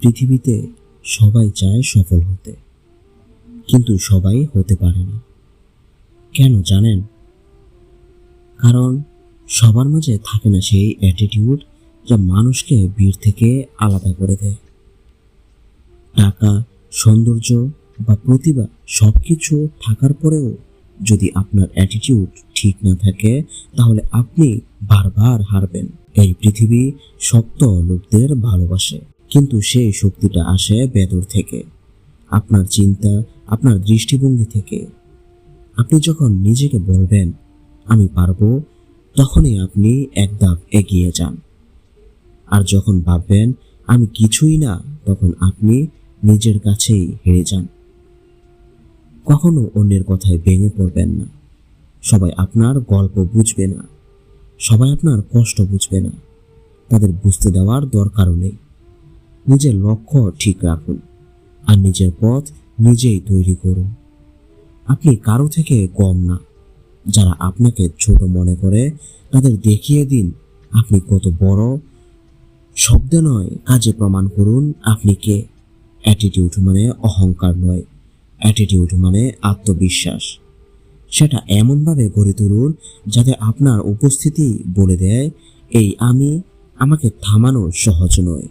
পৃথিবীতে সবাই চায় সফল হতে। কিন্তু সবাই হতে পারে না। কেন জানেন? কারণ সবার মাঝে থাকে না সেই অ্যাটিটিউড যা মানুষকে ভিড় থেকে আলাদা করে দেয়। টাকা, সৌন্দর্য বা প্রতিভা সব কিছু থাকার পরেও যদি আপনার অ্যাটিটিউড ঠিক না থাকে, তাহলে আপনি বারবার হারবেন। এই পৃথিবী শক্ত লোকদের ভালোবাসে। কিন্তু সেই শক্তিটা আসে ভেতর থেকে, আপনার চিন্তা, আপনার দৃষ্টিভঙ্গি থেকে। আপনি যখন নিজেকে বলবেন, আমি পারব, তখনই আপনি এক ধাপ এগিয়ে যান। আর যখন ভাববেন, আমি কিছুই না, তখন আপনি নিজের কাছেই হেরে যান। কখনো অন্যের কথায় ভেঙে পড়বেন না। সবাই আপনার গল্প বুঝবে না। সবাই আপনার কষ্ট বুঝবে না। তাদের বুঝতে দেওয়ার দরকারও নেই। নিজের লক্ষ্য ঠিক রাখুন আর নিজের পথ নিজেই তৈরি করুন। আপনি কারও থেকে কম না। যারা আপনাকে ছোট মনে করে, তাদের দেখিয়ে দিন আপনি কত বড়। শব্দে নয়, কাজে প্রমাণ করুন আপনি কে। অ্যাটিটিউড মানে অহংকার নয়। অ্যাটিটিউড মানে আত্মবিশ্বাস। সেটা এমনভাবে গড়ে তুলুন যাতে আপনার উপস্থিতি বলে দেয়, এই আমি, আমাকে থামানো সহজ নয়।